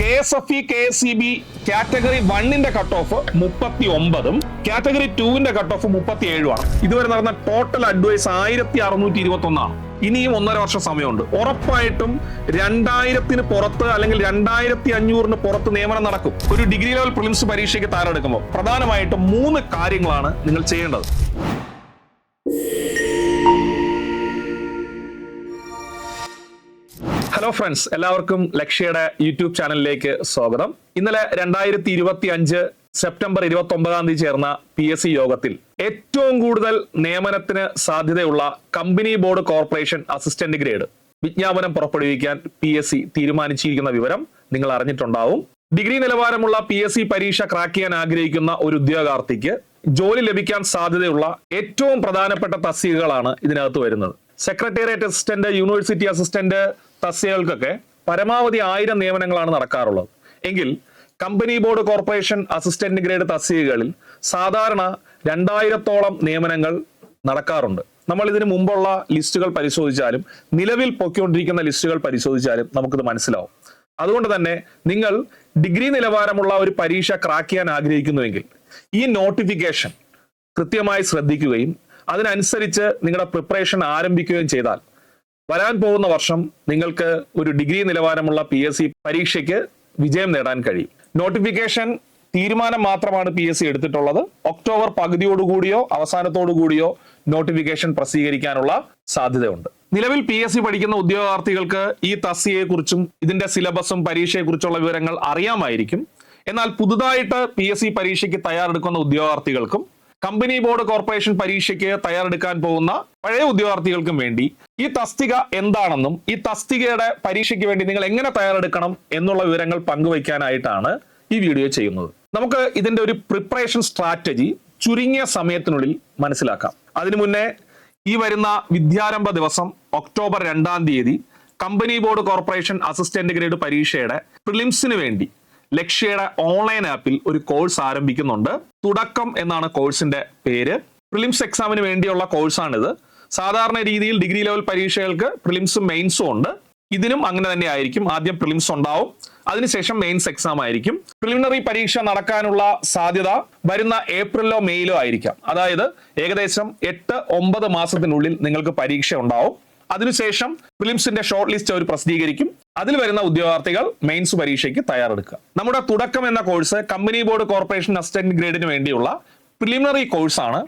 K S F E K S C B category വണ്ണിന്റെ cut off മുപ്പത്തി ഒമ്പതും category ടുവിന്റെ കട്ട് ഓഫ് മുപ്പത്തി ഏഴുമാണ് ഇതുവരെ നടന്ന ടോട്ടൽ അഡ്വൈസ് ആയിരത്തി അറുന്നൂറ്റി ഇരുപത്തി ഒന്നാണ് ഇനിയും ഒന്നര വർഷം സമയമുണ്ട്. ഉറപ്പായിട്ടും രണ്ടായിരത്തിന് പുറത്ത് അല്ലെങ്കിൽ രണ്ടായിരത്തി അഞ്ഞൂറിന് പുറത്ത് നിയമനം നടക്കും. ഒരു ഡിഗ്രി ലെവൽ പ്രിലിംസ് പരീക്ഷയ്ക്ക് തയ്യാറെടുക്കുമ്പോൾ പ്രധാനമായിട്ടും മൂന്ന് കാര്യങ്ങളാണ് നിങ്ങൾ ചെയ്യേണ്ടത്. ഹലോ ഫ്രണ്ട്സ് എല്ലാവർക്കും ലക്ഷ്യയുടെ യൂട്യൂബ് ചാനലിലേക്ക് സ്വാഗതം. ഇന്നലെ രണ്ടായിരത്തി ഇരുപത്തി അഞ്ച് സെപ്റ്റംബർ ഇരുപത്തി ഒമ്പതാം തീയതി ചേർന്ന പി എസ് സി യോഗത്തിൽ ഏറ്റവും കൂടുതൽ നിയമനത്തിന് സാധ്യതയുള്ള company board corporation assistant grade വിജ്ഞാപനം പുറപ്പെടുവിക്കാൻ പി എസ് സി തീരുമാനിച്ചിരിക്കുന്ന വിവരം നിങ്ങൾ അറിഞ്ഞിട്ടുണ്ടാവും. ഡിഗ്രി നിലവാരമുള്ള പി എസ് സി പരീക്ഷ ക്രാക്ക് ചെയ്യാൻ ആഗ്രഹിക്കുന്ന ഒരു ഉദ്യോഗാർത്ഥിക്ക് ജോലി ലഭിക്കാൻ സാധ്യതയുള്ള ഏറ്റവും പ്രധാനപ്പെട്ട തസ്തികകളാണ് ഇതിനകത്ത് വരുന്നത്. സെക്രട്ടേറിയറ്റ് അസിസ്റ്റന്റ് യൂണിവേഴ്സിറ്റി അസിസ്റ്റന്റ് തസ്യകൾക്കൊക്കെ പരമാവധി ആയിരം നിയമനങ്ങളാണ് നടക്കാറുള്ളത്. എങ്കിൽ company board corporation assistant grade തസ്തികകളിൽ സാധാരണ രണ്ടായിരത്തോളം നിയമനങ്ങൾ നടക്കാറുണ്ട്. നമ്മൾ ഇതിനു മുമ്പുള്ള ലിസ്റ്റുകൾ പരിശോധിച്ചാലും നിലവിൽ പൊയ്ക്കൊണ്ടിരിക്കുന്ന ലിസ്റ്റുകൾ പരിശോധിച്ചാലും നമുക്കിത് മനസ്സിലാവും. അതുകൊണ്ട് തന്നെ നിങ്ങൾ ഡിഗ്രി നിലവാരമുള്ള ഒരു പരീക്ഷ ക്രാക്ക് ചെയ്യാൻ ആഗ്രഹിക്കുന്നുവെങ്കിൽ ഈ നോട്ടിഫിക്കേഷൻ കൃത്യമായി ശ്രദ്ധിക്കുകയും അതിനനുസരിച്ച് നിങ്ങളുടെ പ്രിപ്പറേഷൻ ആരംഭിക്കുകയും ചെയ്താൽ വരാൻ പോകുന്ന വർഷം നിങ്ങൾക്ക് ഒരു ഡിഗ്രി നിലവാരമുള്ള പി എസ് സി പരീക്ഷയ്ക്ക് വിജയം നേടാൻ കഴിയും. നോട്ടിഫിക്കേഷൻ തീരുമാനം മാത്രമാണ് പി എസ് സി എടുത്തിട്ടുള്ളത്. ഒക്ടോബർ പകുതിയോടുകൂടിയോ അവസാനത്തോടുകൂടിയോ നോട്ടിഫിക്കേഷൻ പ്രസിദ്ധീകരിക്കാനുള്ള സാധ്യതയുണ്ട്. നിലവിൽ പി എസ് സി പഠിക്കുന്ന ഉദ്യോഗാർത്ഥികൾക്ക് ഈ തസ്തികയെക്കുറിച്ചും ഇതിന്റെ സിലബസും പരീക്ഷയെക്കുറിച്ചുള്ള വിവരങ്ങൾ അറിയാമായിരിക്കും. എന്നാൽ പുതുതായിട്ട് പി എസ് സി പരീക്ഷയ്ക്ക് തയ്യാറെടുക്കുന്ന ഉദ്യോഗാർത്ഥികൾക്കും കമ്പനി ബോർഡ് കോർപ്പറേഷൻ പരീക്ഷയ്ക്ക് തയ്യാറെടുക്കാൻ പോകുന്ന പഴയ ഉദ്യോഗാർത്ഥികൾക്കും വേണ്ടി ഈ തസ്തിക എന്താണെന്നും ഈ തസ്തികയുടെ പരീക്ഷയ്ക്ക് വേണ്ടി നിങ്ങൾ എങ്ങനെ തയ്യാറെടുക്കണം എന്നുള്ള വിവരങ്ങൾ പങ്കുവയ്ക്കാനായിട്ടാണ് ഈ വീഡിയോ ചെയ്യുന്നത്. നമുക്ക് ഇതിന്റെ ഒരു പ്രിപ്പറേഷൻ സ്ട്രാറ്റജി ചുരുങ്ങിയ സമയത്തിനുള്ളിൽ മനസ്സിലാക്കാം. അതിനു മുന്നേ ഈ വരുന്ന വിദ്യാരംഭ ദിവസം ഒക്ടോബർ രണ്ടാം തീയതി company board corporation assistant grade പരീക്ഷയുടെ പ്രിലിംസിന് വേണ്ടി ലക്ഷ്യയുടെ ഓൺലൈൻ ആപ്പിൽ ഒരു കോഴ്സ് ആരംഭിക്കുന്നുണ്ട്. തുടക്കം എന്നാണ് കോഴ്സിന്റെ പേര്. പ്രിലിംസ് എക്സാമിന് വേണ്ടിയുള്ള കോഴ്സാണിത് സാധാരണ രീതിയിൽ ഡിഗ്രി ലെവൽ പരീക്ഷകൾക്ക് പ്രിലിംസും മെയിൻസും ഉണ്ട്. ഇതിനും അങ്ങനെ തന്നെ ആയിരിക്കും. ആദ്യം പ്രിലിംസ് ഉണ്ടാവും. അതിനുശേഷം മെയിൻസ് എക്സാം ആയിരിക്കും. പ്രിലിമിനറി പരീക്ഷ നടക്കാനുള്ള സാധ്യത വരുന്ന ഏപ്രിലോ മെയിലോ ആയിരിക്കാം. അതായത് ഏകദേശം എട്ട് ഒമ്പത് മാസത്തിനുള്ളിൽ നിങ്ങൾക്ക് പരീക്ഷ ഉണ്ടാവും. അതിനുശേഷം പ്രിലിംസിന്റെ ഷോർട്ട് ലിസ്റ്റ് അവർ പ്രസിദ്ധീകരിക്കും. അതിൽ വരുന്ന ഉദ്യോഗാർത്ഥികൾ മെയിൻസ് പരീക്ഷയ്ക്ക് തയ്യാറെടുക്കുക. നമ്മുടെ തുടക്കം എന്ന course company board corporation assistant ഗ്രേഡിന് വേണ്ടിയുള്ള പ്രിലിമിനറി കോഴ്സാണ്.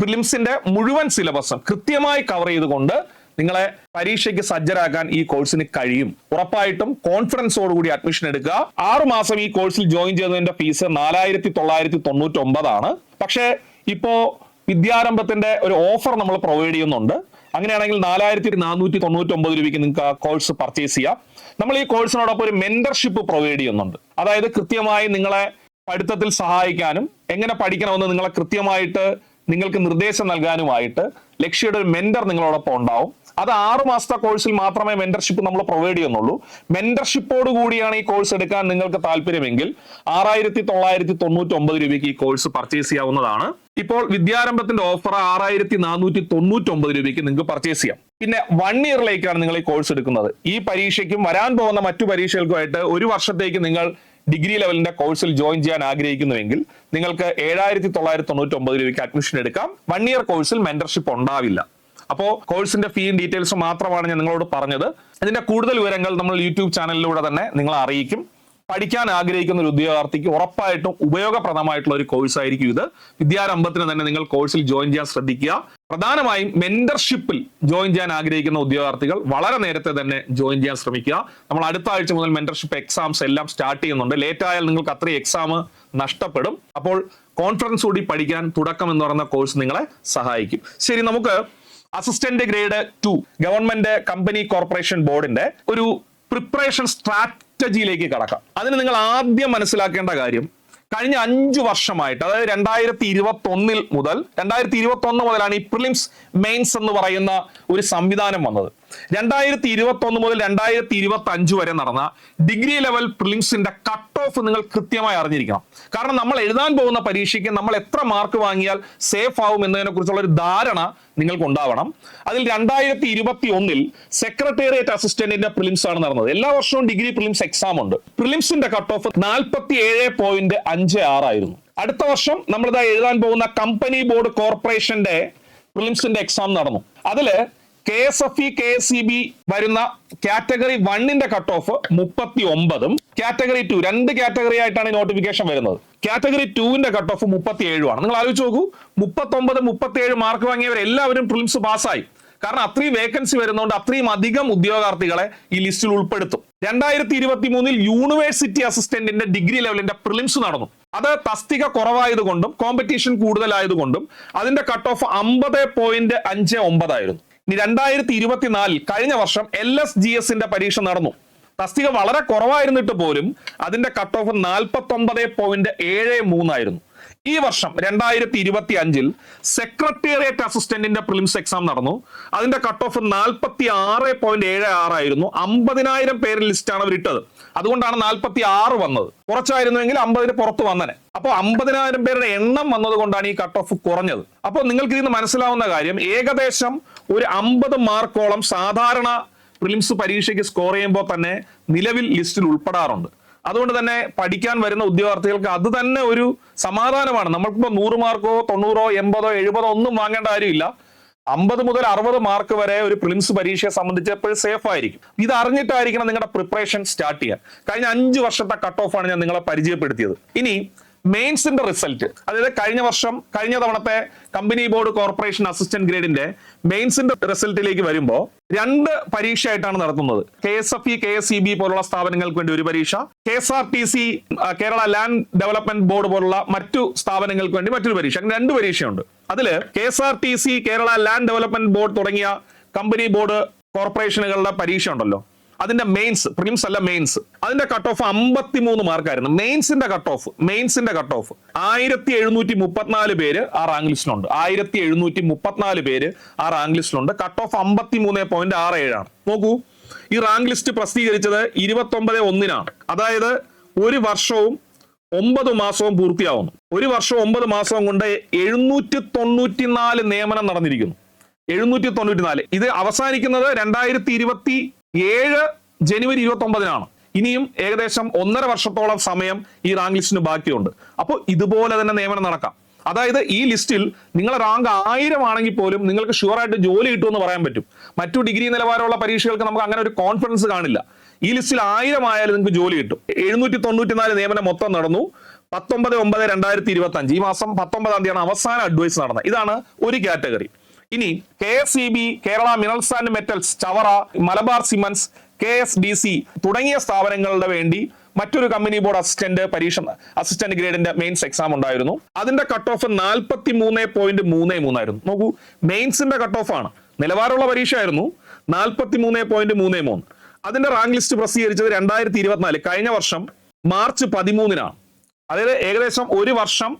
പ്രിലിംസിന്റെ മുഴുവൻ സിലബസും കൃത്യമായി കവർ ചെയ്തുകൊണ്ട് നിങ്ങളെ പരീക്ഷയ്ക്ക് സജ്ജരാക്കാൻ ഈ കോഴ്സിന് കഴിയും. ഉറപ്പായിട്ടും കോൺഫിഡൻസോടുകൂടി അഡ്മിഷൻ എടുക്കുക. ആറു മാസം ഈ കോഴ്സിൽ ജോയിൻ ചെയ്തതിന്റെ ഫീസ് നാലായിരത്തി തൊള്ളായിരത്തി തൊണ്ണൂറ്റി ഒമ്പതാണ് പക്ഷേ ഇപ്പോ വിദ്യാരംഭത്തിന്റെ ഒരു ഓഫർ നമ്മൾ പ്രൊവൈഡ് ചെയ്യുന്നുണ്ട്. അങ്ങനെയാണെങ്കിൽ നാലായിരത്തി നാനൂറ്റി തൊണ്ണൂറ്റി ഒമ്പത് രൂപയ്ക്ക് നിങ്ങൾക്ക് ആ കോഴ്സ് പർച്ചേസ് ചെയ്യാം. നമ്മൾ ഈ കോഴ്സിനോടൊപ്പം ഒരു മെന്റർഷിപ്പ് പ്രൊവൈഡ് ചെയ്യുന്നുണ്ട്. അതായത് കൃത്യമായി നിങ്ങളെ പഠിത്തത്തിൽ സഹായിക്കാനും എങ്ങനെ പഠിക്കണമെന്ന് നിങ്ങളെ കൃത്യമായിട്ട് നിങ്ങൾക്ക് നിർദ്ദേശം നൽകാനുമായിട്ട് ലക്ഷ്യയുടെ ഒരു മെന്റർ നിങ്ങളോടൊപ്പം ഉണ്ടാവും. അത് ആറു മാസത്തെ കോഴ്സിൽ മാത്രമേ മെന്റർഷിപ്പ് നമ്മൾ പ്രൊവൈഡ് ചെയ്യുന്നുള്ളൂ. മെന്റർഷിപ്പോട് കൂടിയാണ് ഈ കോഴ്സ് എടുക്കാൻ നിങ്ങൾക്ക് താല്പര്യമെങ്കിൽ ആറായിരത്തി തൊള്ളായിരത്തി തൊണ്ണൂറ്റി ഒമ്പത് രൂപയ്ക്ക് ഈ കോഴ്സ് പർച്ചേസ് ചെയ്യാവുന്നതാണ്. ഇപ്പോൾ വിദ്യാരംഭത്തിന്റെ ഓഫർ ആറായിരത്തി നാനൂറ്റി തൊണ്ണൂറ്റി ഒമ്പത് രൂപയ്ക്ക് നിങ്ങൾക്ക് പർച്ചേസ് ചെയ്യാം. പിന്നെ വൺ ഇയറിലേക്കാണ് നിങ്ങൾ ഈ കോഴ്സ് എടുക്കുന്നത്. ഈ പരീക്ഷയ്ക്കും വരാൻ പോകുന്ന മറ്റു പരീക്ഷകൾക്കുമായിട്ട് ഒരു വർഷത്തേക്ക് നിങ്ങൾ ഡിഗ്രി ലെവലിന്റെ കോഴ്സിൽ ജോയിൻ ചെയ്യാൻ ആഗ്രഹിക്കുന്നുവെങ്കിൽ നിങ്ങൾക്ക് ഏഴായിരത്തി തൊള്ളായിരത്തി തൊണ്ണൂറ്റി ഒമ്പത് രൂപയ്ക്ക് അഡ്മിഷൻ എടുക്കാം. വൺ ഇയർ കോഴ്സിൽ മെന്റർഷിപ്പ് ഉണ്ടാവില്ല. അപ്പോൾ കോഴ്സിന്റെ ഫീയും ഡീറ്റെയിൽസും മാത്രമാണ് ഞാൻ നിങ്ങളോട് പറഞ്ഞത്. ഇതിന്റെ കൂടുതൽ വിവരങ്ങൾ നമ്മൾ യൂട്യൂബ് ചാനലിലൂടെ തന്നെ നിങ്ങളെ അറിയിക്കും. പഠിക്കാൻ ആഗ്രഹിക്കുന്ന ഒരു ഉദ്യോഗാർത്ഥിക്ക് ഉറപ്പായിട്ടും ഉപയോഗപ്രദമായിട്ടുള്ള ഒരു കോഴ്സ് ആയിരിക്കും ഇത്. വിദ്യാരംഭത്തിന് തന്നെ നിങ്ങൾ കോഴ്സിൽ ജോയിൻ ചെയ്യാൻ ശ്രദ്ധിക്കുക. പ്രധാനമായും മെന്റർഷിപ്പിൽ ജോയിൻ ചെയ്യാൻ ആഗ്രഹിക്കുന്ന ഉദ്യോഗാർത്ഥികൾ വളരെ നേരത്തെ തന്നെ ജോയിൻ ചെയ്യാൻ ശ്രമിക്കുക. നമ്മൾ അടുത്ത ആഴ്ച മുതൽ മെന്റർഷിപ്പ് എക്സാംസ് എല്ലാം സ്റ്റാർട്ട് ചെയ്യുന്നുണ്ട്. ലേറ്റ് ആയാൽ നിങ്ങൾക്ക് അത്രയും എക്സാം നഷ്ടപ്പെടും. അപ്പോൾ കോൺഫറൻസ് കൂടി പഠിക്കാൻ തുടക്കം എന്ന് പറയുന്ന കോഴ്സ് നിങ്ങളെ സഹായിക്കും. ശരി നമുക്ക് assistant grade two government company corporation ബോർഡിന്റെ ഒരു പ്രിപ്പറേഷൻ സ്ട്രാറ്റജിയിലേക്ക് കടക്കാം. അതിന് നിങ്ങൾ ആദ്യം മനസ്സിലാക്കേണ്ട കാര്യം കഴിഞ്ഞ അഞ്ചു വർഷമായിട്ട് അതായത് രണ്ടായിരത്തി ഇരുപത്തി ഒന്നിൽ മുതൽ രണ്ടായിരത്തി ഇരുപത്തി ഒന്ന് മുതലാണ് ഈ പ്രിലിംസ് മെയിൻസ് എന്ന് പറയുന്ന ഒരു സംവിധാനം വന്നത്. രണ്ടായിരത്തി ഇരുപത്തി ഒന്ന് മുതൽ രണ്ടായിരത്തി ഇരുപത്തി അഞ്ച് വരെ നടന്ന ഡിഗ്രി ലെവൽ പ്രിലിംസിന്റെ കട്ട് ഓഫ് നിങ്ങൾ കൃത്യമായി അറിഞ്ഞിരിക്കണം. കാരണം നമ്മൾ എഴുതാൻ പോകുന്ന പരീക്ഷയ്ക്ക് നമ്മൾ എത്ര മാർക്ക് വാങ്ങിയാൽ സേഫ് ആവും എന്നതിനെ കുറിച്ചുള്ള ഒരു ധാരണ നിങ്ങൾക്ക് ഉണ്ടാവണം. അതിൽ രണ്ടായിരത്തി ഇരുപത്തി ഒന്നിൽ സെക്രട്ടേറിയറ്റ് അസിസ്റ്റന്റിന്റെ പ്രിലിംസ് ആണ് നടന്നത്. എല്ലാ വർഷവും ഡിഗ്രി പ്രിലിംസ് എക്സാം ഉണ്ട്. പ്രിലിംസിന്റെ കട്ട് ഓഫ് നാൽപ്പത്തി ഏഴ് പോയിന്റ് അഞ്ച് ആറായിരുന്നു അടുത്ത വർഷം നമ്മളിതാ എഴുതാൻ പോകുന്ന കമ്പനി ബോർഡ് കോർപ്പറേഷന്റെ പ്രിലിംസിന്റെ എക്സാം നടന്നു. അതിൽ K S F E K S C B വരുന്ന കാറ്റഗറി വണ്ണിന്റെ കട്ട് ഓഫ് മുപ്പത്തി ഒമ്പതും കാറ്റഗറി ടു രണ്ട് കാറ്റഗറി ആയിട്ടാണ് നോട്ടിഫിക്കേഷൻ വരുന്നത്. കാറ്റഗറി ടുവിന്റെ കട്ട് ഓഫ് മുപ്പത്തി ആണ് നിങ്ങൾ ആലോചിച്ച് നോക്കൂ മുപ്പത്തൊമ്പത് മുപ്പത്തി ഏഴ് മാർക്ക് വാങ്ങിയവർ എല്ലാവരും പ്രിലിംസ് പാസ്സായി. കാരണം അത്രയും വേക്കൻസി വരുന്നതുകൊണ്ട് അത്രയും അധികം ഉദ്യോഗാർത്ഥികളെ ഈ ലിസ്റ്റിൽ ഉൾപ്പെടുത്തും. രണ്ടായിരത്തി ഇരുപത്തി മൂന്നിൽ യൂണിവേഴ്സിറ്റി അസിസ്റ്റന്റിന്റെ ഡിഗ്രി ലെവലിന്റെ പ്രിലിംസ് നടന്നു. അത് തസ്തിക കുറവായതുകൊണ്ടും കോമ്പറ്റീഷൻ കൂടുതലായതുകൊണ്ടും അതിന്റെ കട്ട് ഓഫ് അമ്പത് പോയിന്റ് അഞ്ച് ഒമ്പതായിരുന്നു രണ്ടായിരത്തി ഇരുപത്തിനാലിൽ കഴിഞ്ഞ വർഷം എൽ എസ് ജി എസിന്റെ പരീക്ഷ നടന്നു. തസ്തിക വളരെ കുറവായിരുന്നിട്ട് പോലും അതിന്റെ കട്ട് ഓഫ് നാൽപ്പത്തി ഒമ്പത് പോയിന്റ് ഏഴ് മൂന്നായിരുന്നു. ഈ വർഷം രണ്ടായിരത്തി ഇരുപത്തി അഞ്ചിൽ സെക്രട്ടേറിയറ്റ് അസിസ്റ്റന്റിന്റെ പ്രിലിംസ് എക്സാം നടന്നു. അതിന്റെ കട്ട് ഓഫ് നാൽപ്പത്തി ആറ് പോയിന്റ് ഏഴ് ആറായിരുന്നു. അമ്പതിനായിരം പേര് ലിസ്റ്റാണ് അവർ ഇട്ടത് അതുകൊണ്ടാണ് നാൽപ്പത്തി ആറ് വന്നത്. കുറച്ചായിരുന്നുവെങ്കിൽ അമ്പതിന് പുറത്ത് വന്നനെ. അപ്പോൾ അമ്പതിനായിരം പേരുടെ എണ്ണം വന്നത് കൊണ്ടാണ് ഈ കട്ട് ഓഫ് കുറഞ്ഞത്. അപ്പോൾ നിങ്ങൾക്ക് ഇതിന് മനസ്സിലാവുന്ന കാര്യം ഏകദേശം ഒരു അമ്പത് മാർക്കോളം സാധാരണ പ്രിലിംസ് പരീക്ഷയ്ക്ക് സ്കോർ ചെയ്യുമ്പോൾ തന്നെ നിലവിൽ ലിസ്റ്റിൽ ഉൾപ്പെടാറുണ്ട്. അതുകൊണ്ട് തന്നെ പഠിക്കാൻ വരുന്ന ഉദ്യോഗാർത്ഥികൾക്ക് അത് തന്നെ ഒരു സമാധാനമാണ്. നമ്മൾക്കിപ്പോൾ നൂറ് മാർക്കോ തൊണ്ണൂറോ എൺപതോ എഴുപതോ ഒന്നും വാങ്ങേണ്ട കാര്യമില്ല. അമ്പത് മുതൽ അറുപത് മാർക്ക് വരെ ഒരു പ്രിലിംസ് പരീക്ഷയെ സംബന്ധിച്ച് എപ്പോഴും സേഫ് ആയിരിക്കും. ഇത് അറിഞ്ഞിട്ടായിരിക്കണം നിങ്ങളുടെ പ്രിപ്പറേഷൻ സ്റ്റാർട്ട് ചെയ്യാൻ. കഴിഞ്ഞ അഞ്ച് വർഷത്തെ കട്ട് ഓഫാണ് ഞാൻ നിങ്ങളെ പരിചയപ്പെടുത്തിയത്. ഇനി മെയിൻസിന്റെ റിസൾട്ട്. അതായത് കഴിഞ്ഞ വർഷം കഴിഞ്ഞ തവണത്തെ കമ്പനി ബോർഡ് കോർപ്പറേഷൻ അസിസ്റ്റന്റ് ഗ്രേഡിന്റെ മെയിൻസിന്റെ റിസൾട്ടിലേക്ക് വരുമ്പോൾ രണ്ട് പരീക്ഷയായിട്ടാണ് നടത്തുന്നത്. K S F E K S E B പോലുള്ള സ്ഥാപനങ്ങൾക്ക് വേണ്ടി ഒരു പരീക്ഷ. K S R T C Kerala land development board പോലുള്ള മറ്റു സ്ഥാപനങ്ങൾക്ക് വേണ്ടി മറ്റൊരു പരീക്ഷ. അങ്ങനെ രണ്ട് പരീക്ഷയുണ്ട്. അതിൽ K S R T C Kerala land development board തുടങ്ങിയ കമ്പനി ബോർഡ് കോർപ്പറേഷനുകളുടെ പരീക്ഷ ഉണ്ടല്ലോ അതിന്റെ മെയിൻസ് പ്രിലിംസ് അല്ല മെയിൻസ് അതിന്റെ കട്ട് ഓഫ് അമ്പത്തി മൂന്ന് മാർക്കായിരുന്നു മെയിൻസിന്റെ കട്ട് ഓഫ് മെയിൻസിന്റെ കട്ട് ഓഫ് ആയിരത്തി എഴുന്നൂറ്റി മുപ്പത്തിനാല് പേര് ആ റാങ്ക് ലിസ്റ്റിലുണ്ട് ആയിരത്തി എഴുന്നൂറ്റി മുപ്പത്തിനാല് പേര് ആ റാങ്ക് ലിസ്റ്റിലുണ്ട് കട്ട് ഓഫ് അമ്പത്തി മൂന്ന് പോയിന്റ് ആറ് ഏഴാണ് നോക്കൂ. ഈ റാങ്ക് ലിസ്റ്റ് പ്രസിദ്ധീകരിച്ചത് ഇരുപത്തി ഒമ്പത് ഒന്നിനാണ്. അതായത് ഒരു വർഷവും ഒമ്പത് മാസവും പൂർത്തിയാവുന്നു. ഒരു വർഷം ഒമ്പത് മാസവും കൊണ്ട് എഴുന്നൂറ്റി തൊണ്ണൂറ്റിനാല് നിയമനം നടന്നിരിക്കുന്നു. എഴുന്നൂറ്റി തൊണ്ണൂറ്റിനാല് ഇത് അവസാനിക്കുന്നത് രണ്ടായിരത്തി ഇരുപത്തി ഏഴ് ജനുവരി ഇരുപത്തി ഒമ്പതിനാണ് ഇനിയും ഏകദേശം ഒന്നര വർഷത്തോളം സമയം ഈ റാങ്ക് ലിസ്റ്റിന് ബാക്കിയുണ്ട്. അപ്പോൾ ഇതുപോലെ തന്നെ നിയമനം നടക്കാം. അതായത് ഈ ലിസ്റ്റിൽ നിങ്ങളെ റാങ്ക് ആയിരം ആണെങ്കിൽ പോലും നിങ്ങൾക്ക് ഷുവർ ആയിട്ട് ജോലി കിട്ടുമെന്ന് പറയാൻ പറ്റും. മറ്റു ഡിഗ്രി നിലവാരമുള്ള പരീക്ഷകൾക്ക് നമുക്ക് അങ്ങനെ ഒരു കോൺഫിഡൻസ് കാണില്ല. ഈ ലിസ്റ്റിൽ ആയിരം ആയാലും നിങ്ങൾക്ക് ജോലി കിട്ടും. എഴുന്നൂറ്റി തൊണ്ണൂറ്റിനാല് നിയമനം മൊത്തം നടന്നു. പത്തൊമ്പത് ഒമ്പത് രണ്ടായിരത്തി ഇരുപത്തി അഞ്ച് ഈ മാസം പത്തൊമ്പതാം തീയതിയാണ് അവസാന അഡ്വൈസ് നടന്നത്. ഇതാണ് ഒരു കാറ്റഗറി. ഇനി K S E B Kerala minerals and metals Chavara Malabar cements K S D C തുടങ്ങിയ സ്ഥാപനങ്ങളുടെ വേണ്ടി മറ്റൊരു കമ്പനി ബോർഡ് അസിസ്റ്റന്റ് പരീക്ഷ അസിസ്റ്റന്റ് ഗ്രേഡിന്റെ മെയിൻസ് എക്സാം ഉണ്ടായിരുന്നു. അതിന്റെ കട്ട് ഓഫ് നാൽപ്പത്തി മൂന്ന് പോയിന്റ് മൂന്ന് മൂന്നായിരുന്നു നോക്കൂ മെയിൻസിന്റെ കട്ട് ഓഫ് ആണ്. നിലവാരമുള്ള പരീക്ഷ ആയിരുന്നു നാൽപ്പത്തി മൂന്ന് പോയിന്റ് മൂന്ന്. മൂന്ന് അതിന്റെ റാങ്ക് ലിസ്റ്റ് പ്രസിദ്ധീകരിച്ചത് രണ്ടായിരത്തി ഇരുപത്തിനാല് കഴിഞ്ഞ വർഷം മാർച്ച് പതിമൂന്നിനാണ്. അതായത് ഏകദേശം ഒരു വർഷം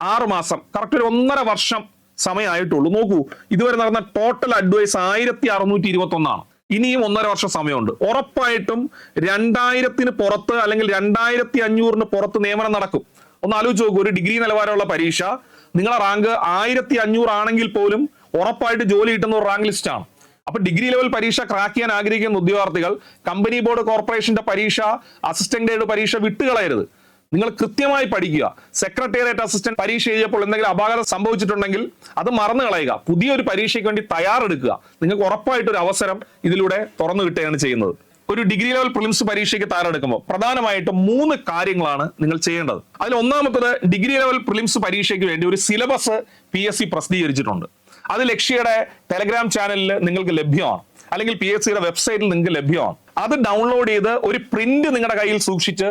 ആറ് മാസം കറക്റ്റ് ഒരു ഒന്നര വർഷം സമയമായിട്ടുള്ളൂ. നോക്കൂ ഇതുവരെ നടന്ന ടോട്ടൽ അഡ്വൈസ് ആയിരത്തി അറുന്നൂറ്റി ഇരുപത്തി ഒന്നാണ് ഇനിയും ഒന്നര വർഷം സമയമുണ്ട്. ഉറപ്പായിട്ടും രണ്ടായിരത്തിന് പുറത്ത് അല്ലെങ്കിൽ രണ്ടായിരത്തി അഞ്ഞൂറിന് പുറത്ത് നിയമനം നടക്കും. ഒന്ന് ആലോചിച്ച് നോക്കൂ ഒരു ഡിഗ്രി നിലവാരമുള്ള പരീക്ഷ നിങ്ങളെ റാങ്ക് ആയിരത്തി അഞ്ഞൂറ് ആണെങ്കിൽ പോലും ഉറപ്പായിട്ട് ജോലി കിട്ടുന്ന ഒരു റാങ്ക് ലിസ്റ്റ് ആണ്. അപ്പൊ ഡിഗ്രി ലെവൽ പരീക്ഷ ക്രാക്ക് ചെയ്യാൻ ആഗ്രഹിക്കുന്ന ഉദ്യോഗാർത്ഥികൾ കമ്പനി ബോർഡ് കോർപ്പറേഷന്റെ പരീക്ഷ അസിസ്റ്റന്റ് പരീക്ഷ വിട്ടുകളയരുത്. നിങ്ങൾ കൃത്യമായി പഠിക്കുക. സെക്രട്ടേറിയറ്റ് അസിസ്റ്റന്റ് പരീക്ഷ എഴുതിയപ്പോൾ എന്തെങ്കിലും അപാകത സംഭവിച്ചിട്ടുണ്ടെങ്കിൽ അത് മറന്നു കളയുക. പുതിയൊരു പരീക്ഷയ്ക്ക് വേണ്ടി തയ്യാറെടുക്കുക. നിങ്ങൾക്ക് ഉറപ്പായിട്ട് ഒരു അവസരം ഇതിലൂടെ തുറന്നു കിട്ടുകയാണ് ചെയ്യുന്നത്. ഒരു ഡിഗ്രി ലെവൽ പ്രിലിംസ് പരീക്ഷയ്ക്ക് തയ്യാറെടുക്കുമ്പോൾ പ്രധാനമായിട്ടും മൂന്ന് കാര്യങ്ങളാണ് നിങ്ങൾ ചെയ്യേണ്ടത്. അതിൽ ഒന്നാമത്തത് ഡിഗ്രി ലെവൽ പ്രിലിംസ് പരീക്ഷയ്ക്ക് വേണ്ടി ഒരു സിലബസ് പി എസ് സി പ്രസിദ്ധീകരിച്ചിട്ടുണ്ട്. അത് ലക്ഷ്യയുടെ ടെലഗ്രാം ചാനലിൽ നിങ്ങൾക്ക് ലഭ്യമാണ്. അല്ലെങ്കിൽ പി എസ് സിയുടെ വെബ്സൈറ്റിൽ നിങ്ങൾക്ക് ലഭ്യമാണ്. അത് ഡൗൺലോഡ് ചെയ്ത് ഒരു പ്രിന്റ് നിങ്ങളുടെ കയ്യിൽ സൂക്ഷിച്ച്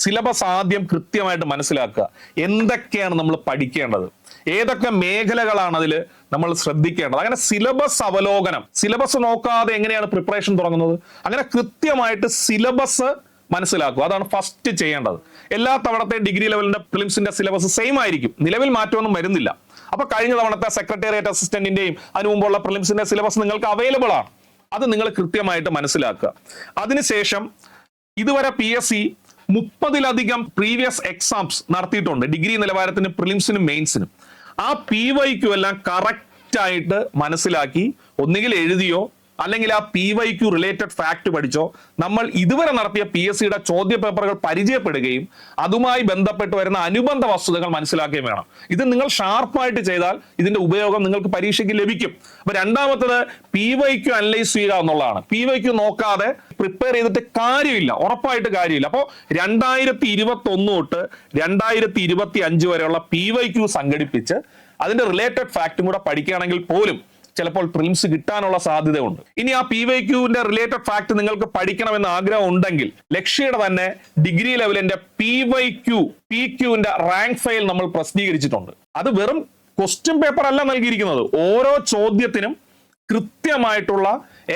സിലബസ് ആദ്യം കൃത്യമായിട്ട് മനസ്സിലാക്കുക. എന്തൊക്കെയാണ് നമ്മൾ പഠിക്കേണ്ടത്? ഏതൊക്കെ മേഖലകളാണ് അതിൽ നമ്മൾ ശ്രദ്ധിക്കേണ്ടത്? അങ്ങനെ സിലബസ് അവലോകനം. സിലബസ് നോക്കാതെ എങ്ങനെയാണ് പ്രിപ്പറേഷൻ തുടങ്ങുന്നത്? അങ്ങനെ കൃത്യമായിട്ട് സിലബസ് മനസ്സിലാക്കുക. അതാണ് ഫസ്റ്റ് ചെയ്യേണ്ടത്. എല്ലാ തവണത്തെ ഡിഗ്രി ലെവലിന്റെ ഫിലിംസിന്റെ സിലബസ് സെയിം ആയിരിക്കും. നിലവിൽ മാറ്റമൊന്നും വരുന്നില്ല. അപ്പൊ കഴിഞ്ഞ തവണത്തെ സെക്രട്ടേറിയറ്റ് അസിസ്റ്റന്റിന്റെയും അതിനു മുമ്പുള്ള പ്രിലിംസിന്റെ സിലബസ് നിങ്ങൾക്ക് അവൈലബിൾ ആണ്. അത് നിങ്ങൾ കൃത്യമായിട്ട് മനസ്സിലാക്കുക. അതിനുശേഷം ഇതുവരെ പി എസ് സി മുപ്പതിലധികം പ്രീവിയസ് എക്സാംസ് നടത്തിയിട്ടുണ്ട്. ഡിഗ്രി നിലവാരത്തിന് പ്രിലിംസിനും മെയിൻസിനും ആ പി വൈക്കും എല്ലാം കറക്റ്റ് ആയിട്ട് മനസ്സിലാക്കി ഒന്നുകിൽ എഴുതിയോ അല്ലെങ്കിൽ ആ P Y Q related fact പഠിച്ചോ. നമ്മൾ ഇതുവരെ നടത്തിയ പി എസ് സിയുടെ ചോദ്യ പേപ്പറുകൾ പരിചയപ്പെടുകയും അതുമായി ബന്ധപ്പെട്ട് വരുന്ന അനുബന്ധ വസ്തുതകൾ മനസ്സിലാക്കുകയും വേണം. ഇത് നിങ്ങൾ ഷാർപ്പായിട്ട് ചെയ്താൽ ഇതിന്റെ ഉപയോഗം നിങ്ങൾക്ക് പരീക്ഷയ്ക്ക് ലഭിക്കും. അപ്പൊ രണ്ടാമത്തത് പി വൈ ക്യു അനലൈസ് ചെയ്യുക എന്നുള്ളതാണ്. പി വൈ ക്യു നോക്കാതെ പ്രിപ്പയർ ചെയ്തിട്ട് കാര്യമില്ല. ഉറപ്പായിട്ട് കാര്യമില്ല. അപ്പോൾ രണ്ടായിരത്തി ഇരുപത്തി ഒന്ന് തൊട്ട് രണ്ടായിരത്തി ഇരുപത്തി അഞ്ച് വരെയുള്ള പി വൈ ക്യു സംഘടിപ്പിച്ച് അതിന്റെ റിലേറ്റഡ് ഫാക്റ്റും കൂടെ പഠിക്കുകയാണെങ്കിൽ പോലും ചിലപ്പോൾ പ്രിലിംസ് കിട്ടാനുള്ള സാധ്യതയുണ്ട്. ഇനി ആ പി വൈ ക്യൂവിന്റെ റിലേറ്റഡ് ഫാക്ട് നിങ്ങൾക്ക് പഠിക്കണമെന്ന് ആഗ്രഹം ഉണ്ടെങ്കിൽ ലക്ഷ്യയുടെ തന്നെ ഡിഗ്രി ലെവലിന്റെ പി വൈ ക്യൂ പി ക്യൂവിന്റെ റാങ്ക് ഫയൽ നമ്മൾ പ്രസിദ്ധീകരിച്ചിട്ടുണ്ട്. അത് വെറും ക്വസ്റ്റ്യൻ പേപ്പർ അല്ല നൽകിയിരിക്കുന്നത്. ഓരോ ചോദ്യത്തിനും കൃത്യമായിട്ടുള്ള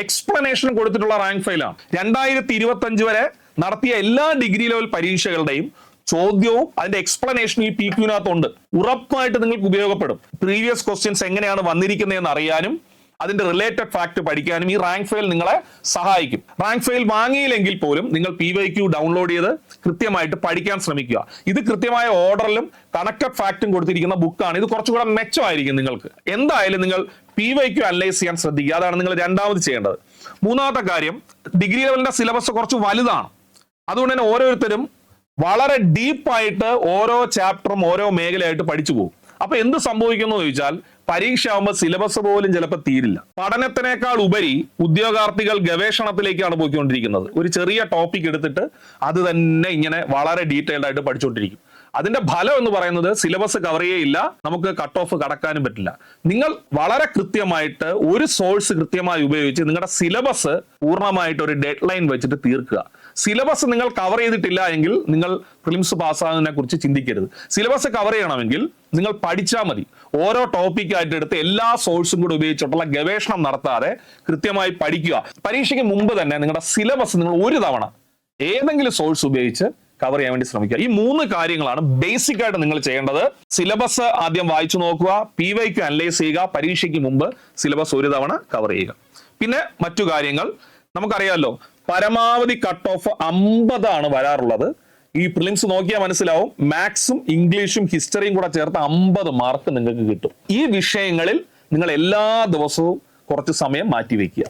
എക്സ്പ്ലനേഷൻ കൊടുത്തിട്ടുള്ള റാങ്ക് ഫയലാണ് രണ്ടായിരത്തി ഇരുപത്തി അഞ്ച് വരെ നടത്തിയ എല്ലാ ഡിഗ്രി ലെവൽ പരീക്ഷകളുടെയും ചോദ്യവും അതിന്റെ എക്സ്പ്ലനേഷനും ഈ പി ക്യൂനകത്തുണ്ട് ഉറപ്പായിട്ട് നിങ്ങൾക്ക് ഉപയോഗപ്പെടും. പ്രീവിയസ് ക്വസ്റ്റ്യൻസ് എങ്ങനെയാണ് വന്നിരിക്കുന്നതെന്ന് അറിയാനും അതിന്റെ റിലേറ്റഡ് ഫാക്ട് പഠിക്കാനും ഈ റാങ്ക് ഫയൽ നിങ്ങളെ സഹായിക്കും. റാങ്ക് ഫയൽ വാങ്ങിയില്ലെങ്കിൽ പോലും നിങ്ങൾ പി വൈ ക്യൂ ഡൗൺലോഡ് ചെയ്ത് കൃത്യമായിട്ട് പഠിക്കാൻ ശ്രമിക്കുക. ഇത് കൃത്യമായ ഓർഡറിലും കണക്റ്റഡ് ഫാക്റ്റും കൊടുത്തിരിക്കുന്ന ബുക്കാണ് ഇത് കുറച്ചുകൂടെ മെച്ചമായിരിക്കും നിങ്ങൾക്ക്. എന്തായാലും നിങ്ങൾ പി വൈ ക്യൂ അനലൈസ് ചെയ്യാൻ ശ്രദ്ധിക്കുക. അതാണ് നിങ്ങൾ രണ്ടാമത് ചെയ്യേണ്ടത്. മൂന്നാമത്തെ കാര്യം ഡിഗ്രി ലെവലിന്റെ സിലബസ് കുറച്ച് വലുതാണ്. അതുകൊണ്ട് തന്നെ ഓരോരുത്തരും വളരെ ഡീപ്പായിട്ട് ഓരോ ചാപ്റ്ററും ഓരോ മേഖലയായിട്ട് പഠിച്ചു പോകും. അപ്പൊ എന്ത് സംഭവിക്കുന്നു ചോദിച്ചാൽ പരീക്ഷ ആവുമ്പോൾ സിലബസ് പോലും ചിലപ്പോൾ തീരില്ല. പഠനത്തിനേക്കാൾ ഉപരി ഉദ്യോഗാർത്ഥികൾ ഗവേഷണത്തിലേക്കാണ് പോയിക്കൊണ്ടിരിക്കുന്നത്. ഒരു ചെറിയ ടോപ്പിക് എടുത്തിട്ട് അത് തന്നെ ഇങ്ങനെ വളരെ ഡീറ്റെയിൽഡ് ആയിട്ട് പഠിച്ചുകൊണ്ടിരിക്കും അതിന്റെ ഫലം എന്ന് പറയുന്നത് സിലബസ് കവർ ചെയ്യില്ല നമുക്ക് കട്ട് ഓഫ് കടക്കാനും പറ്റില്ല. നിങ്ങൾ വളരെ കൃത്യമായിട്ട് ഒരു സോഴ്സ് കൃത്യമായി ഉപയോഗിച്ച് നിങ്ങളുടെ സിലബസ് പൂർണമായിട്ട് ഒരു ഡെഡ് ലൈൻ വെച്ചിട്ട് തീർക്കുക. സിലബസ് നിങ്ങൾ കവർ ചെയ്തിട്ടില്ല എങ്കിൽ നിങ്ങൾ പ്രിലിംസ് പാസ്സാകുന്നതിനെ കുറിച്ച് ചിന്തിക്കരുത്. സിലബസ് കവർ ചെയ്യണമെങ്കിൽ നിങ്ങൾ പഠിച്ചാൽ മതി. ഓരോ ടോപ്പിക്കായിട്ട് എടുത്ത് എല്ലാ സോഴ്സും കൂടി ഉപയോഗിച്ചിട്ടുള്ള ഗവേഷണം നടത്താതെ കൃത്യമായി പഠിക്കുക. പരീക്ഷയ്ക്ക് മുമ്പ് തന്നെ നിങ്ങളുടെ സിലബസ് നിങ്ങൾ ഒരു തവണ ഏതെങ്കിലും സോഴ്സ് ഉപയോഗിച്ച് കവർ ചെയ്യാൻ വേണ്ടി ശ്രമിക്കുക. ഈ മൂന്ന് കാര്യങ്ങളാണ് ബേസിക് ആയിട്ട് നിങ്ങൾ ചെയ്യേണ്ടത്. സിലബസ് ആദ്യം വായിച്ചു നോക്കുക. പി വൈക്ക് അനലൈസ് ചെയ്യുക. പരീക്ഷയ്ക്ക് മുമ്പ് സിലബസ് ഒരു തവണ കവർ ചെയ്യുക. പിന്നെ മറ്റു കാര്യങ്ങൾ. നമുക്കറിയാമല്ലോ പരമാവധി കട്ട് ഓഫ് അമ്പതാണ് വരാറുള്ളത്. ഈ പ്രിലിംസ് നോക്കിയാൽ മനസ്സിലാവും മാത്സും ഇംഗ്ലീഷും ഹിസ്റ്ററിയും കൂടെ ചേർത്ത് അമ്പത് മാർക്ക് നിങ്ങൾക്ക് കിട്ടും. ഈ വിഷയങ്ങളിൽ നിങ്ങൾ എല്ലാ ദിവസവും കുറച്ച് സമയം മാറ്റി വയ്ക്കുക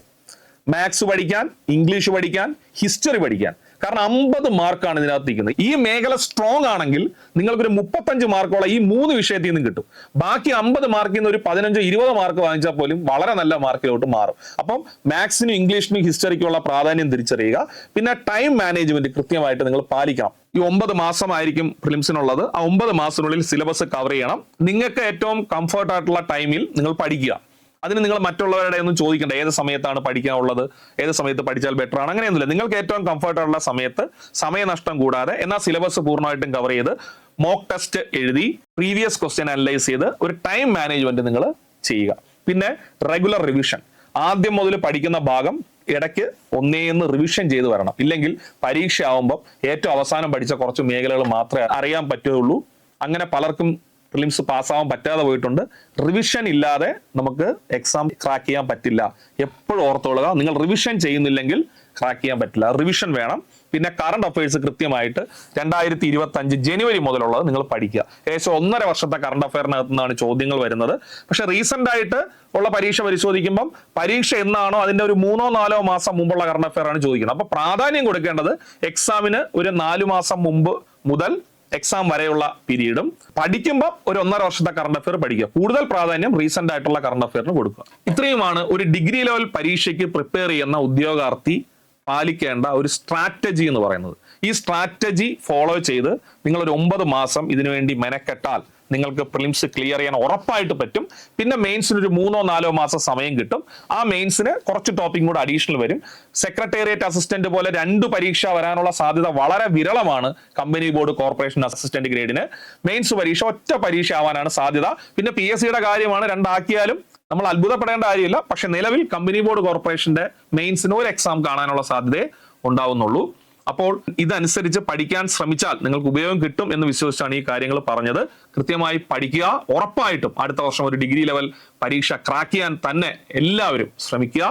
മാത്സ് പഠിക്കാൻ ഇംഗ്ലീഷ് പഠിക്കാൻ ഹിസ്റ്ററി പഠിക്കാൻ. കാരണം അമ്പത് മാർക്കാണ് ഇതിനകത്ത് നിൽക്കുന്നത്. ഈ മേഖല സ്ട്രോങ് ആണെങ്കിൽ നിങ്ങൾക്കൊരു മുപ്പത്തഞ്ച് മാർക്കോളം ഈ മൂന്ന് വിഷയത്തിൽ നിന്നും കിട്ടും. ബാക്കി അമ്പത് മാർക്കിൽ നിന്ന് ഒരു പതിനഞ്ചോ ഇരുപത് മാർക്ക് വാങ്ങിച്ചാൽ പോലും വളരെ നല്ല മാർക്കിലോട്ട് മാറും. അപ്പം മാത്സിനും ഇംഗ്ലീഷിനും ഹിസ്റ്ററിക്കുള്ള പ്രാധാന്യം തിരിച്ചറിയുക. പിന്നെ ടൈം മാനേജ്മെന്റ് കൃത്യമായിട്ട് നിങ്ങൾ പാലിക്കണം. ഈ ഒമ്പത് മാസമായിരിക്കും ഫിലിംസിനുള്ളത് ആ ഒമ്പത് മാസത്തിനുള്ളിൽ സിലബസ് കവർ ചെയ്യണം. നിങ്ങൾക്ക് ഏറ്റവും കംഫർട്ട് ആയിട്ടുള്ള ടൈമിൽ നിങ്ങൾ പഠിക്കുക. അതിന് നിങ്ങൾ മറ്റുള്ളവരുടെ ഒന്നും ചോദിക്കേണ്ട. ഏത് സമയത്താണ് പഠിക്കാനുള്ളത്? ഏത് സമയത്ത് പഠിച്ചാൽ ബെറ്റർ ആണ്? അങ്ങനെയൊന്നുമില്ല. നിങ്ങൾക്ക് ഏറ്റവും കംഫർട്ട് ഉള്ള സമയത്ത് സമയനഷ്ടം കൂടാതെ എന്നാൽ സിലബസ് പൂർണമായിട്ടും കവർ ചെയ്ത് മോക്ക് ടെസ്റ്റ് എഴുതി പ്രീവിയസ് ക്വസ്റ്റ്യൻ അനലൈസ് ചെയ്ത് ഒരു ടൈം മാനേജ്മെന്റ് നിങ്ങൾ ചെയ്യുക. പിന്നെ റെഗുലർ റിവിഷൻ ആദ്യം മുതൽ പഠിക്കുന്ന ഭാഗം ഇടയ്ക്ക് ഒന്നേന്ന് റിവിഷൻ ചെയ്ത് വരണം. ഇല്ലെങ്കിൽ പരീക്ഷ ആവുമ്പം ഏറ്റവും അവസാനം പഠിച്ച കുറച്ച് മേഖലകൾ മാത്രമേ അറിയാൻ പറ്റുകയുള്ളൂ. അങ്ങനെ പലർക്കും പ്രിലിംസ് പാസ്സാവാൻ പറ്റാതെ പോയിട്ടുണ്ട്. റിവിഷൻ ഇല്ലാതെ നമുക്ക് എക്സാം ക്രാക്ക് ചെയ്യാൻ പറ്റില്ല. എപ്പോഴും ഓർത്തോളുക നിങ്ങൾ റിവിഷൻ ചെയ്യുന്നില്ലെങ്കിൽ ക്രാക്ക് ചെയ്യാൻ പറ്റില്ല. റിവിഷൻ വേണം. പിന്നെ കറണ്ട് അഫയേഴ്സ് കൃത്യമായിട്ട് രണ്ടായിരത്തി ഇരുപത്തി അഞ്ച് ജനുവരി മുതലുള്ളത് നിങ്ങൾ പഠിക്കുക. ഏകദേശം ഒന്നര വർഷത്തെ കറണ്ട് അഫയറിനകത്ത് നിന്നാണ് ചോദ്യങ്ങൾ വരുന്നത്. പക്ഷെ റീസെന്റ് ആയിട്ട് ഉള്ള പരീക്ഷ പരിശോധിക്കുമ്പം പരീക്ഷ എന്നാണോ അതിന്റെ ഒരു മൂന്നോ നാലോ മാസം മുമ്പുള്ള കറണ്ട് അഫയർ ആണ് ചോദിക്കുന്നത്. അപ്പൊ പ്രാധാന്യം കൊടുക്കേണ്ടത് എക്സാമിന് ഒരു നാലു മാസം മുമ്പ് മുതൽ എക്സാം വരെയുള്ള പീരീഡും പഠിക്കുമ്പോൾ ഒരു ഒന്നര വർഷത്തെ കറണ്ട് അഫയർ പഠിക്കുക. കൂടുതൽ പ്രാധാന്യം റീസെന്റ് ആയിട്ടുള്ള കറണ്ട് അഫയറിന് കൊടുക്കുക. ഇത്രയുമാണ് ഒരു ഡിഗ്രി ലെവൽ പരീക്ഷയ്ക്ക് പ്രിപ്പയർ ചെയ്യുന്ന ഉദ്യോഗാർത്ഥി പാലിക്കേണ്ട ഒരു സ്ട്രാറ്റജി എന്ന് പറയുന്നത്. ഈ സ്ട്രാറ്റജി ഫോളോ ചെയ്ത് നിങ്ങൾ ഒരു ഒമ്പത് മാസം ഇതിനുവേണ്ടി മെനക്കെട്ടാൽ നിങ്ങൾക്ക് പ്രിലിംസ് ക്ലിയർ ചെയ്യാൻ ഉറപ്പായിട്ട് പറ്റും. പിന്നെ മെയിൻസിന് ഒരു മൂന്നോ നാലോ മാസം സമയം കിട്ടും. ആ മെയിൻസിന് കുറച്ച് ടോപ്പിക് കൂടെ അഡീഷണൽ വരും. സെക്രട്ടേറിയറ്റ് അസിസ്റ്റന്റ് പോലെ രണ്ട് പരീക്ഷ വരാനുള്ള സാധ്യത വളരെ വിരളമാണ് കമ്പനി ബോർഡ് കോർപ്പറേഷൻ അസിസ്റ്റന്റ് ഗ്രേഡിന്. മെയിൻസ് പരീക്ഷ ഒറ്റ പരീക്ഷ ആവാനാണ് സാധ്യത. പിന്നെ പി എസ് സിയുടെ കാര്യമാണ് രണ്ടാക്കിയാലും നമ്മൾ അത്ഭുതപ്പെടേണ്ട കാര്യമില്ല. പക്ഷെ നിലവിൽ കമ്പനി ബോർഡ് കോർപ്പറേഷന്റെ മെയിൻസിന് ഒരു എക്സാം കാണാനുള്ള സാധ്യതയെ ഉണ്ടാവുന്നുള്ളൂ. അപ്പോൾ ഇതനുസരിച്ച് പഠിക്കാൻ ശ്രമിച്ചാൽ നിങ്ങൾക്ക് ഉപയോഗം കിട്ടും എന്ന് വിശ്വസിച്ചാണ് ഈ കാര്യങ്ങൾ പറഞ്ഞത്. കൃത്യമായി പഠിക്കുക ഉറപ്പായിട്ടും അടുത്ത വർഷം ഒരു ഡിഗ്രി ലെവൽ പരീക്ഷ ക്രാക്ക് ചെയ്യാൻ തന്നെ എല്ലാവരും ശ്രമിക്കുക.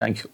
താങ്ക്